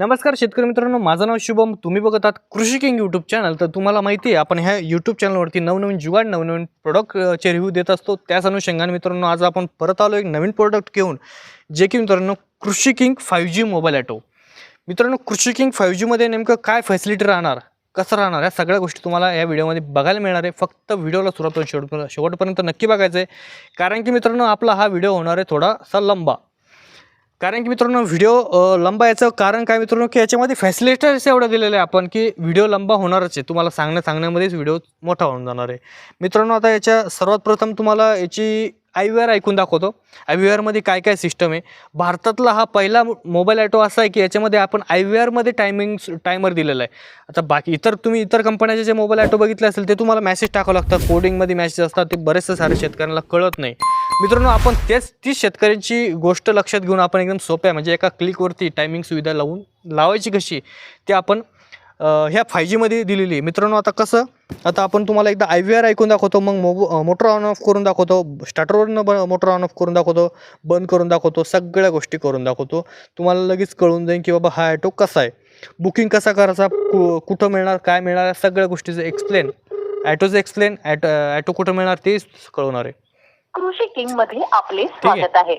नमस्कार शेतकरी मित्रांनो माझं नाव शुभम. तुम्ही बघत आहात कृषी किंग यूट्यूब चॅनल तर तुम्हाला माहिती आहे आपण ह्या यूट्यूब चॅनलवरती नवनवीन जुगाड नवनवीन प्रोडक्टचे रिव्ह्यू देत असतो. त्याच अनुषंगाने मित्रांनो आज आपण परत आलो एक नवीन प्रोडक्ट घेऊन जे की मित्रांनो Krushi King five G mobile auto मित्रांनो कृषी किंग फाईव्ह जीमध्ये नेमकं काय फॅसिलिटी राहणार कसं राहणार या सगळ्या गोष्टी तुम्हाला या व्हिडिओमध्ये बघायला मिळणार आहे. फक्त व्हिडिओला सुरुवात शेवट शेवटपर्यंत नक्की बघायचं आहे कारण की मित्रांनो आपला हा व्हिडिओ होणार आहे थोडासा लंबा. कारण की मित्रांनो व्हिडिओ लंबा याचं कारण काय मित्रांनो की याच्यामध्ये फॅसिलिटर्स एवढं दिलेलं आहे आपण की व्हिडिओ लंबा होणारच आहे. तुम्हाला सांगण्या सांगण्यामध्येच व्हिडिओ मोठा होऊन जाणार आहे. मित्रांनो आता याच्या सर्वात प्रथम तुम्हाला याची आय आर ऐकून दाखवतो. आय आरमध्ये काय काय सिस्टम आहे? भारतातला हा पहिला मोबाईल ॲटो असा आहे की याच्यामध्ये आपण आय व्ही आरमध्ये टायमिंग टायमर दिलेला आहे. आता बाकी इतर तुम्ही इतर कंपन्याचे जे मोबाईल ॲटो बघितले असेल ते तुम्हाला मेसेज टाकावं लागतात. कोडिंगमध्ये मेसेज असतात ते बरेचसे सारे शेतकऱ्यांना कळत नाही. मित्रांनो आपण तेच तीच शेतकऱ्यांची गोष्ट लक्षात घेऊन आपण एकदम सोप्या म्हणजे एका क्लिकवरती टायमिंग सुविधा लावून लावायची कशी ते आपण ह्या फाय जीमध्ये दिलेली आहे. मित्रांनो आता कसं आता आपण तुम्हाला एकदा आय व्ही आर ऐकून दाखवतो मग मोब मोटर ऑन ऑफ करून दाखवतो स्टार्टरवरनं ब मोटर ऑन ऑफ करून दाखवतो बंद करून दाखवतो सगळ्या गोष्टी करून दाखवतो. तुम्हाला लगेच कळून जाईल की बाबा हा ॲटो कसा आहे. बुकिंग कसा करायचा कु कुठं मिळणार काय मिळणार सगळ्या गोष्टीचं एक्सप्लेन ॲटोचं एक्सप्लेन ॲटो ॲटो कुठं मिळणार तेच कळवणार आहे. कृषी किंगमध्ये आपले स्वागत आहे.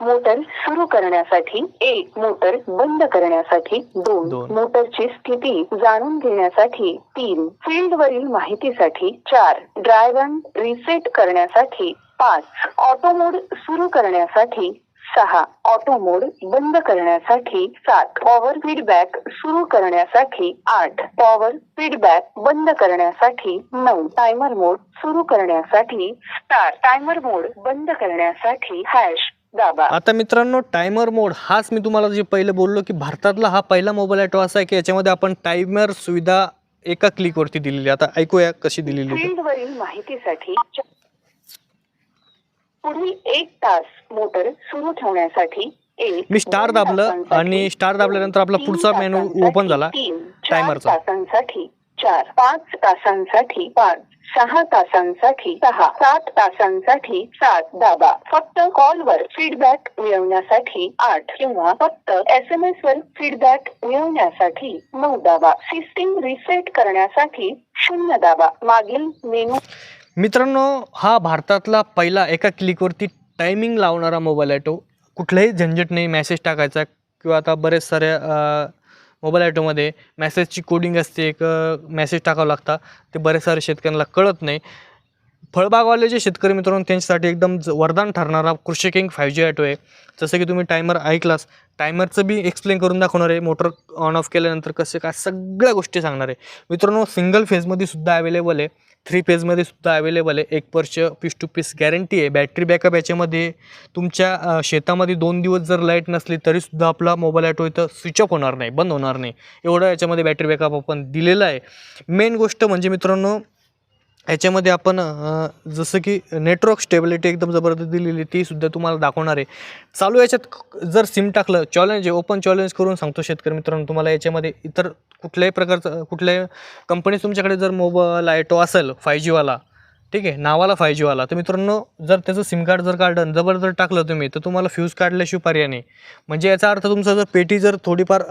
मोटर सुरू करण्यासाठी एक मोटर बंद करण्यासाठी दोन. मोटरची स्थिती जाणून घेण्यासाठी तीन. फील्ड वरील माहितीसाठी चार. ड्रायव्हन रिसेट करण्यासाठी पाच. ऑटो मोड सुरू करण्यासाठी सहा ऑटो मोड बंद करण्यासाठी सात. पॉवर फीडबॅक सुरू करण्यासाठी आठ. पॉवर फीडबॅक बंद करण्यासाठी नऊ. टायमर मोड सुरू करण्यासाठी स्टार टायमर मोड बंद करण्यासाठी हॅश दाबा. आता मित्रांनो टायमर मोड हाच मी तुम्हाला जे पहिले बोललो की भारतातला हा पहिला मोबाईल ॲटो असा आहे की याच्यामध्ये आपण टायमर सुविधा एका क्लिकवरती दिलेली आहे. आता ऐकूया कशी दिलेली आहे ते. माहितीसाठी पुढील एक तास मोटर सुरू ठेवण्यासाठी एक मी स्टार दाबलं आणि स्टार दाबल्यानंतर आपला पुढचा मेनू ओपन झाला. टायमरचा. तासांसाठी चार पाच तासांसाठी पाच सहा तासांसाठी सहा सात तासांसाठी सात दाबा. फक्त कॉलवर फीडबॅक मिळवण्यासाठी आठ किंवा फक्त एस एम एस वर फीडबॅक मिळवण्यासाठी नऊ दाबा. सिस्टीम रिसेट करण्यासाठी शून्य दाबा. मागील मेनू मित्रांनो हा भारतातला पहिला एका क्लिकवरती टायमिंग लावणारा मोबाईल ॲटो कुठलाही झंझट नाही मेसेज टाकायचा किंवा आता बरेच साऱ्या मोबाईल ॲटोमध्ये मेसेजची कोडिंग असते एक मेसेज टाकावं लागता. ते बरेच सारे शेतकऱ्यांना कळत नाही. फळबागवाले जे शेतकरी मित्रांनो त्यांच्यासाठी एकदम वरदान ठरणारा कृषी किंग फाय जी ॲटो आहे जसं की तुम्ही टायमर ऐकलास टायमरचं बी एक्सप्लेन करून दाखवणार आहे. मोटर ऑन ऑफ केल्यानंतर कसे काय सगळ्या गोष्टी सांगणार आहे. मित्रांनो सिंगल फेजमध्ये सुद्धा अवेलेबल आहे. थ्री पेजमध्ये सुद्धा अवेलेबल आहे. एक वर्ष पीस टू पीस गॅरंटी आहे. बॅटरी बॅकअप याच्यामध्ये तुमच्या शेतामध्ये दोन दिवस जर लाइट नसली तरीसुद्धा आपला मोबाईल ॲटो इथं स्विच ऑफ होणार नाही बंद होणार नाही. एवढं याच्यामध्ये बॅटरी बॅकअप आपण दिलेलं आहे. मेन गोष्ट म्हणजे मित्रांनो ह्याच्यामध्ये आपण जसं की नेटवर्क स्टेबिलिटी एकदम जबरदस्त दिलेली ती सुद्धा तुम्हाला दाखवणार आहे. चालू याच्यात जर सिम टाकलं चॅलेंज आहे ओपन चॅलेंज करून सांगतो शेतकरी मित्रांनो तुम्हाला याच्यामध्ये इतर कुठल्याही प्रकारचं कुठल्याही कंपनीज तुमच्याकडे जर मोबाईल आयटो असेल फाय जीवाला ठीक आहे नावाला फाय जीवाला तर मित्रांनो जर त्याचं सिम कार्ड जर काढलं जबर जर टाकलं तुम्ही तर तुम्हाला फ्यूज काढल्याशिवाय पर्याय नाही. म्हणजे याचा अर्थ तुमचा जर पेटी जर थोडीफार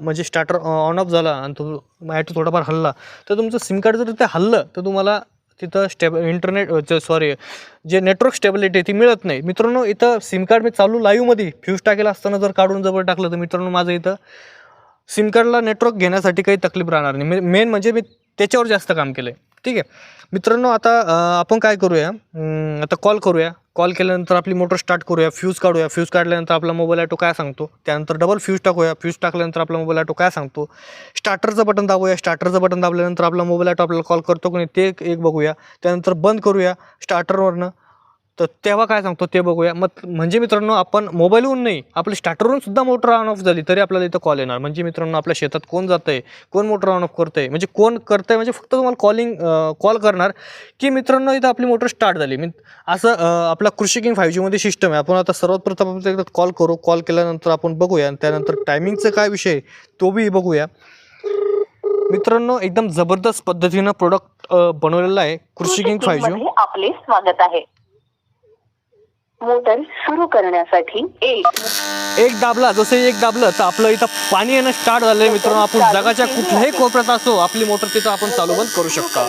म्हणजे स्टार्टर ऑन ऑफ झाला आणि तो आयटो थोडाफार हल्ला तर तुमचं सिम कार्ड जर ते हल्लं तर तुम्हाला तिथं स्टेब इंटरनेट सॉरी जे नेटवर्क स्टेबिलिटी ती मिळत नाही. मित्रांनो इथं सिम कार्ड मी चालू लाईव्हमध्ये फ्यूज टाकेला असताना जर काढून जवळ टाकलं तर मित्रांनो माझं इथं सिम कार्डला नेटवर्क घेण्यासाठी काही तकलीफ राहणार नाही. मेन म्हणजे मी त्याच्यावर जास्त काम केलं आहे ठीक आहे. मित्रांनो आता आपण काय करूया? आता कॉल करूया. कॉल केल्यानंतर आपली मोटर स्टार्ट करूया. फ्यूज काढूया. फ्यूज काढल्यानंतर आपला मोबाईल ॲटो काय सांगतो? त्यानंतर डबल फ्यूज टाकूया. फ्यूज टाकल्यानंतर आपला मोबाईल ॲटो काय सांगतो? स्टार्टरचं बटन दाबूया. स्टार्टरचं बटन दाबल्यानंतर आपला मोबाईल ॲटो आपल्याला कॉल करतो की नाही ते एक बघूया. त्यानंतर बंद करूया. स्टार्टरवरनं तर तेव्हा काय सांगतो ते बघूया. मग म्हणजे मित्रांनो आपण मोबाईलवरून नाही आपली स्टार्टरवरून सुद्धा मोटर ऑन ऑफ झाली तरी आपल्याला इथं कॉल येणार. म्हणजे मित्रांनो आपल्या शेतात कोण जात आहे कोण मोटर ऑन ऑफ करतं आहे म्हणजे कोण करतं आहे म्हणजे फक्त तुम्हाला कॉलिंग कॉल करणार की मित्रांनो इथं आपली मोटर स्टार्ट झाली. मी असं आपला कृषी किंग फाईव्ह जीमध्ये सिस्टम आहे. आपण आता सर्वात प्रथम आपण एकदा कॉल करू. कॉल केल्यानंतर आपण बघूया आणि त्यानंतर टायमिंगचं काय विषय आहे, तो बी बघूया. मित्रांनो एकदम जबरदस्त पद्धतीनं प्रोडक्ट बनवलेला आहे. कृषी किंग फाईव्ह जी आपले स्वागत आहे. मोटर सुरू करण्यासाठी एक एक दाबला जसं एक दाबलं तर आपलं इथं पाणी येणं स्टार्ट झालंय. मित्रांनो आपण जगाच्या कुठल्याही कोपऱ्यात असो आपली मोटर तिथं आपण चालू बंद करू शकता.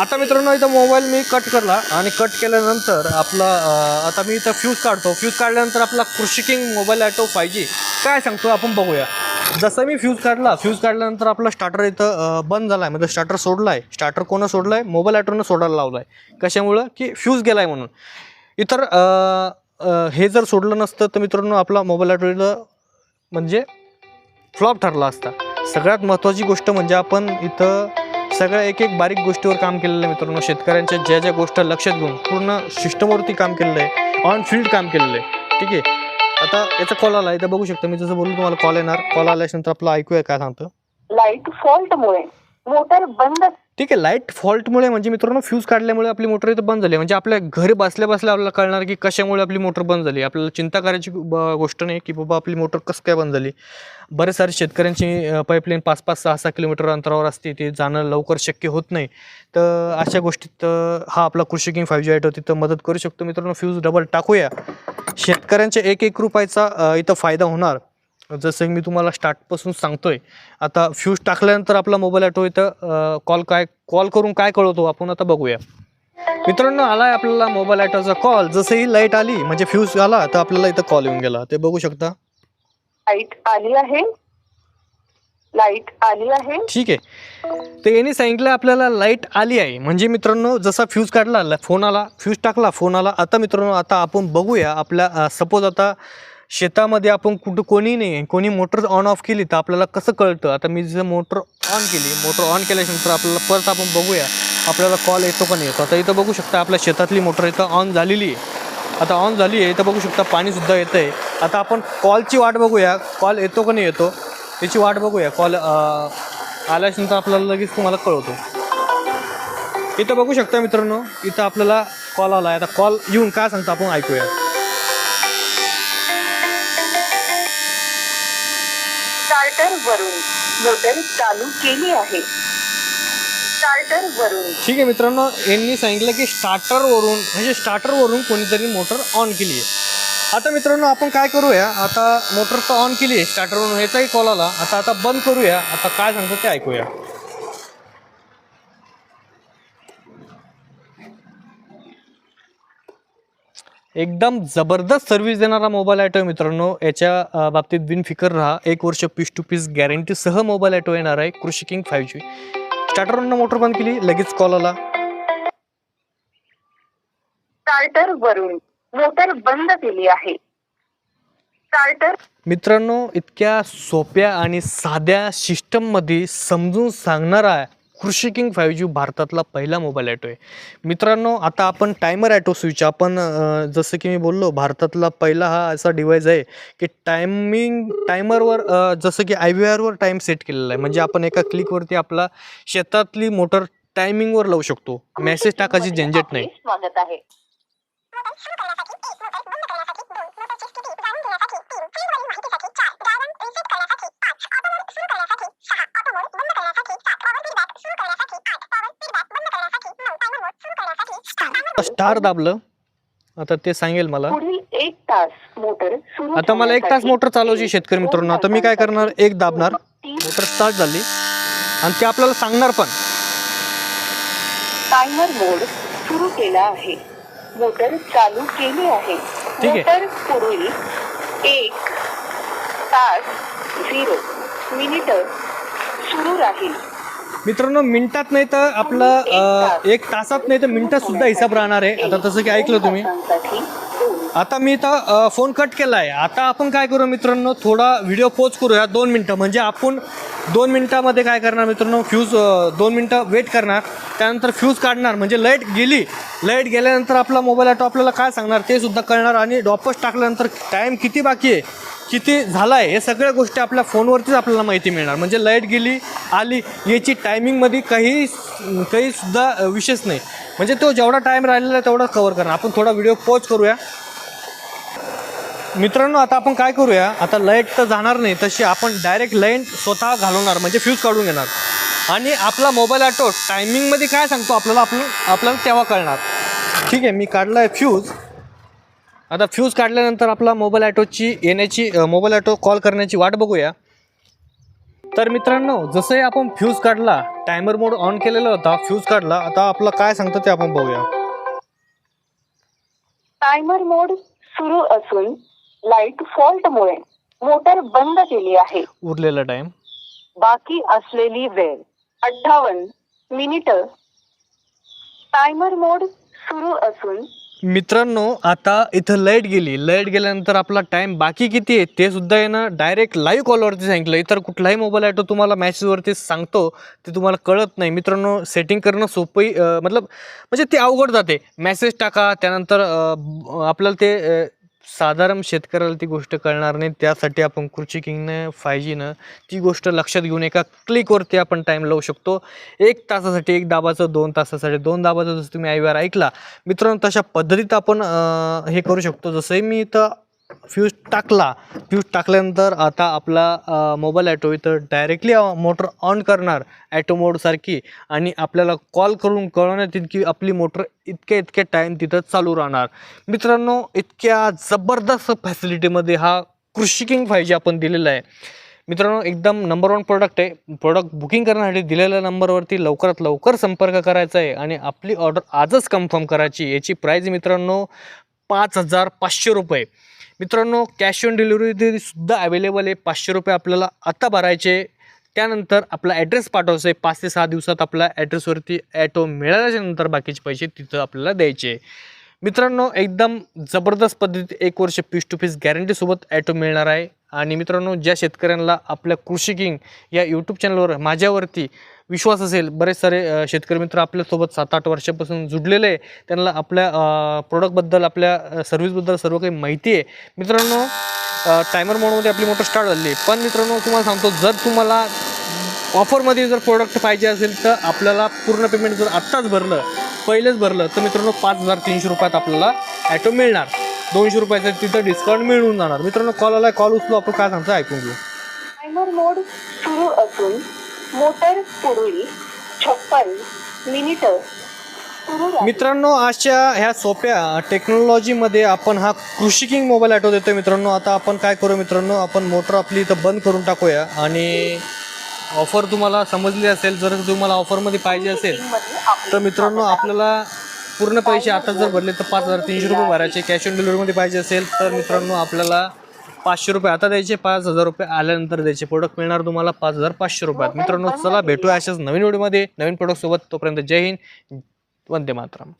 आता मित्रांनो इथं मोबाईल मी कट करला आणि कट केल्यानंतर आपला अं, आता मी इथं फ्यूज काढतो. फ्यूज काढल्यानंतर आपला Krushi King mobile auto five G काय सांगतो आपण बघूया. जसं मी फ्यूज काढला फ्यूज काढल्यानंतर आपला स्टार्टर इथं अं, बंद झाला आहे म्हणजे स्टार्टर सोडला आहे स्टार्टर कोणं सोडलं आहे मोबाईल ॲटोनं सोडायला लावला आहे कशामुळं? की फ्यूज गेला आहे म्हणून. इतर हे जर सोडलं नसतं तर मित्रांनो आपला मोबाईल ॲटो म्हणजे फ्लॉप ठरला असता. सगळ्यात महत्त्वाची गोष्ट म्हणजे आपण इथं सगळ्या एक एक बारीक गोष्टीवर काम केलेलं आहे मित्रांनो. शेतकऱ्यांच्या ज्या ज्या गोष्ट लक्षात घेऊन पूर्ण सिस्टमवरती काम केलेलं आहे. ऑन फील्ड काम केलेलं आहे. ठीक आहे? आता याचा कॉल आला इथं बघू शकता मी जसं बोललो तुम्हाला कॉल येणार. कॉल आल्यानंतर आपलं ऐकूया काय सांगतं. लाइट फॉल्टमुळे मोटर बंद. ठीक आहे लाइट फॉल्टमुळे म्हणजे मित्रांनो फ्यूज काढल्यामुळे आपली मोटर इथं बंद झाली. म्हणजे आपल्या घरी बसल्या बसल्या आपल्याला कळणार की कशामुळे आपली मोटर बंद झाली. आपल्याला चिंता करायची गोष्ट नाही की बाबा आपली मोटर कसं काय बंद झाली. बरेच सारे शेतकऱ्यांची पाईपलाईन पाच पाच सहा सहा किलोमीटर अंतरावर असते. ते जाणं लवकर शक्य होत नाही. तर अशा गोष्टीत हा आपला कृषी किंग फाईव्ह जी ॲटो तिथं मदत करू शकतो. मित्रांनो फ्यूज डबल टाकूया. शेतकऱ्यांच्या एक एक रुपयाचा इथं फायदा होणार. जसं की मी तुम्हाला स्टार्टपासून सांगतोय आता फ्यूज टाकल्यानंतर आपला मोबाईल ॲटो इथं कॉल काय कॉल करून काय कळवतो आपण आता बघूया. मित्रांनो आलाय आपल्याला मोबाईल ॲटोचा कॉल. जसं ही लाइट आली म्हणजे फ्यूज आला तर आपल्याला इथं कॉल येऊन गेला. ते बघू शकता. लाइट आली आहे. लाइट आली आहे. ठीक आहे. तर यांनी सांगितलं आपल्याला लाइट आली आहे. म्हणजे मित्रांनो जसा फ्यूज काढला फोन आला फ्यूज टाकला फोन आला. आता मित्रांनो आता आपण बघूया आपल्या सपोज आता शेतामध्ये आपण कुठं कोणी नाही कोणी मोटर ऑन ऑफ केली तर आपल्याला कसं कळतं? आता मी जर मोटर ऑन केली मोटर ऑन केल्यानंतर आपल्याला परत आपण बघूया. आपल्याला कॉल येतो का नाही येतो? आता इथं बघू शकता आपल्या शेतातली मोटर इथं ऑन झालेली आहे. आता ऑन झाली आहे इथं बघू शकता पाणीसुद्धा येतं आहे आता आपण कॉलची वाट बघूया. कॉल येतो का नाही येतो? त्याची वाट बघूया. कॉल आल्यानंतर आपल्याला लगेच तुम्हाला कळवतो. इथं बघू शकता मित्रांनो इथं आपल्याला कॉल आला आहे आता कॉल येऊन काय सांगतो आपण ऐकूया. स्टार्टर वरून मोटर चालू केली आहे. स्टार्टर वरून. ठीक आहे मित्रांनो यांनी सांगितलं की स्टार्टरवरून म्हणजे स्टार्टरवरून कोणीतरी मोटर ऑन केली आहे. आता मित्रांनो आपण काय करूया? आता मोटर तर ऑन केली आहे स्टार्टरवरून ह्याचाही कॉल आला. आता आता बंद करूया. आता काय सांगतं ते ऐकूया. एकदम जबरदस्त सर्व्हिस देणारा मोबाईल ॲटो आहे मित्रांनो. याच्या बाबतीत बिनफिकर राहा. एक वर्ष पीस टू पीस गॅरंटीसह मोबाईल ॲटो येणार आहे कृषी किंग फाईव्ह जी स्टार्टरवरून मोटर बंद केली लगेच कॉल आला. स्टार्टर वरून मोटर बंद केली आहे. स्टार्टर मित्रांनो इतक्या सोप्या आणि साध्या सिस्टममध्ये समजून सांगणारा कृषी किंग फाईव्ह जी भारतातला पहिला मोबाईल ॲटो आहे. मित्रांनो आता आपण टायमर ॲटो स्विच आपण जसं की मी बोललो भारतातला पहिला हा असा डिवाईस आहे की टायमिंग टायमरवर जसं की आय व्ही आरवर टाईम सेट केलेला आहे. म्हणजे आपण एका क्लिकवरती आपला शेतातली मोटर टायमिंगवर लावू शकतो. मेसेज टाकायची झंझट नाही. स्टार दाबलं. आता ते सांगेल मला. पुढील एक तास मोटर सुरू आता मला एक तास ठेवण्यासाठी मोटर चालवायची शेतकरी मित्रांनो. आता मी काय करणार? एक दाबणार. मोटर स्टार्ट झाली. आणि ते आपल्याला सांगणार पण. टायमर मोड सुरू केला आहे. मोटर चालू केली आहे. ठीक आहे. मोटर पुढील एक तास झिरो मिनिट सुरू राहील. मित्रांनो मिनिटात नाही तर आपलं एक तासात नाही तर मिनिटात सुद्धा हिसाब राहणार आहे. आता तसं की ऐकलं तुम्ही. आता मी इथं फोन कट केला आहे आता आपण काय करू मित्रांनो? थोडा व्हिडिओ पोच करूया. दोन मिनटं. म्हणजे आपण दोन मिनटामध्ये काय करणार मित्रांनो? फ्यूज दोन मिनटं वेट करणार. त्यानंतर फ्यूज काढणार. म्हणजे लाइट गेली. लाइट गेल्यानंतर आपला मोबाईल ॲटो आपल्याला काय सांगणार? ते सुद्धा कळणार आणि वापस टाकल्यानंतर टाईम किती बाकी आहे? किती झाला आहे हे सगळ्या गोष्टी आपल्या फोनवरतीच आपल्याला माहिती मिळणार. म्हणजे लाइट गेली आली याची टायमिंगमध्ये काही काहीसुद्धा विशेष नाही. म्हणजे तो जेवढा टाईम राहिलेला आहे तेवढा कवर करणार. आपण थोडा व्हिडिओ पोच करूया. मित्रांनो आता आपण काय करूया? आता लाइट तर जाणार नाही तशी आपण डायरेक्ट लाइट स्वतः घालवणार म्हणजे फ्यूज काढून घेणार. आणि आपला मोबाईल ॲटो टायमिंगमध्ये काय सांगतो आपल्याला? आपण आपल्याला तेव्हा कळणार. ठीक आहे मी काढला आहे फ्यूज आता फ्यूज काढल्यानंतर आपला मोबाईल ॲटोची येण्याची मोबाईल ॲटो कॉल करण्याची वाट बघूया. तर मित्रांनो जसंही आपण फ्यूज काढला टायमर मोड ऑन केलेला होता फ्यूज काढला आता आपलं काय सांगतं ते आपण बघूया. टायमर मोड सुरू असून लाइट फॉल्टमुळे मोटर बंद केली आहे. उरलेला टाईम बाकी असलेली वेळ अठ्ठावन्न मिनिट. टायमर मोड सुरू असून मित्रांनो आता इथं लाइट गेली. लाइट गेल्यानंतर आपला टाईम बाकी किती आहे ते सुद्धा येणं ना डायरेक्ट लाईव्ह कॉलवरती सांगितलं. इतर कुठलाही मोबाईल ॲटो तुम्हाला मॅसेजवरती सांगतो ते तुम्हाला कळत नाही. मित्रांनो सेटिंग करणं सोपंही मतलब म्हणजे ते अवघड जाते. मेसेज टाका त्यानंतर आपल्याला ते साधारण शेतकऱ्याला ती गोष्ट कळणार नाही. त्यासाठी आपण कृषी किंगनं फाय जीनं ती गोष्ट लक्षात घेऊन एका क्लिकवरती आपण टाईम लावू शकतो. एक तासासाठी एक दाबाचं दोन तासासाठी. दोन दाबाचं जसं तुम्ही आयव्यार ऐकला मित्रांनो तशा पद्धतीत आपण हे करू शकतो. जसंही मी इथं फ्यूज टाकला. फ्यूज टाकल्यानंतर आता आपला मोबाईल ॲटो इथं डायरेक्टली मोटर ऑन करणार ॲटो मोडसारखी आणि आपल्याला कॉल करून कळवण्यात येईल की आपली मोटर इतक्या इतक्या टाईम तिथं चालू राहणार. मित्रांनो इतक्या जबरदस्त फॅसिलिटीमध्ये हा कृषी किंग फाय जी आपण दिलेला आहे. मित्रांनो एकदम नंबर वन प्रोडक्ट आहे. प्रोडक्ट बुकिंग करण्यासाठी दिलेल्या नंबरवरती लवकरात लवकर संपर्क करायचा आहे. आणि आपली ऑर्डर आजच कन्फर्म करायची याची प्राईज मित्रांनो पाच हजार पाचशे रुपये. मित्रांनो कॅश ऑन डिलिव्हरी सुद्धा अवेलेबल आहे. पाचशे रुपये आपल्याला आत्ता भरायचे त्यानंतर आपला ॲड्रेस पाठवायचा आहे. पाच ते सहा दिवसात आपला ॲड्रेसवरती ॲटो मिळाल्याच्या नंतर बाकीचे पैसे तिथं आपल्याला द्यायचे मित्रांनो एकदम जबरदस्त पद्धतीत एक वर्ष पीस टू पीस गॅरंटीसोबत ॲटो मिळणार आहे. आणि मित्रांनो ज्या शेतकऱ्यांना आपल्या कृषी किंग या यूट्यूब चॅनलवर माझ्यावरती विश्वास असेल. बरेच सारे शेतकरी मित्र आपल्यासोबत सात आठ वर्षापासून जुडलेले आहे त्यांना आपल्या प्रोडक्टबद्दल आपल्या सर्व्हिसबद्दल सर्व काही माहिती आहे. मित्रांनो टायमर मोडमध्ये आपली मोटर स्टार्ट झाली. पण मित्रांनो तुम्हाला सांगतो जर तुम्हाला ऑफरमध्ये जर प्रोडक्ट पाहिजे असेल तर आपल्याला पूर्ण पेमेंट जर आत्ताच भरलं पहिलेच भरलं तर मित्रांनो पाच हजार तीनशे रुपयात आपल्याला ॲटो मिळणार. दोनशे रुपयाचं तिथं डिस्काउंट मिळून जाणार. मित्रांनो कॉल आला कॉल उचलो आपण काय सांगतो ऐकून घेऊ. टायमर मोड सुरू असून मोटर पुढील छप्पन मिनिट. मित्रांनो आजच्या ह्या सोप्या टेक्नॉलॉजीमध्ये आपण हा कृषी किंग मोबाईल ॲटो देतोय मित्रांनो. आता आपण काय करू मित्रांनो? आपण मोटर आपली इथं बंद करून टाकूया. आणि ऑफर तुम्हाला समजली असेल जर तुम्हाला ऑफरमध्ये पाहिजे असेल तर मित्रांनो आपल्याला पूर्ण पैसे आता जर भरले तर पाच हजार तीनशे रुपये भरायचे. कॅश ऑन डिलिव्हरीमध्ये पाहिजे असेल तर मित्रांनो आपल्याला पाचशे रुपये. आता द्यायचे पाच हजार रुपये आल्यानंतर द्यायचे प्रोडक्ट मिळणार तुम्हाला पाच हजार पाचशे रुपयात. मित्रांनो चला भेटूया अशाच नवीन व्हिडिओमध्ये नवीन प्रोडक्टसोबत तोपर्यंत जय हिंद. वंदे मातरम.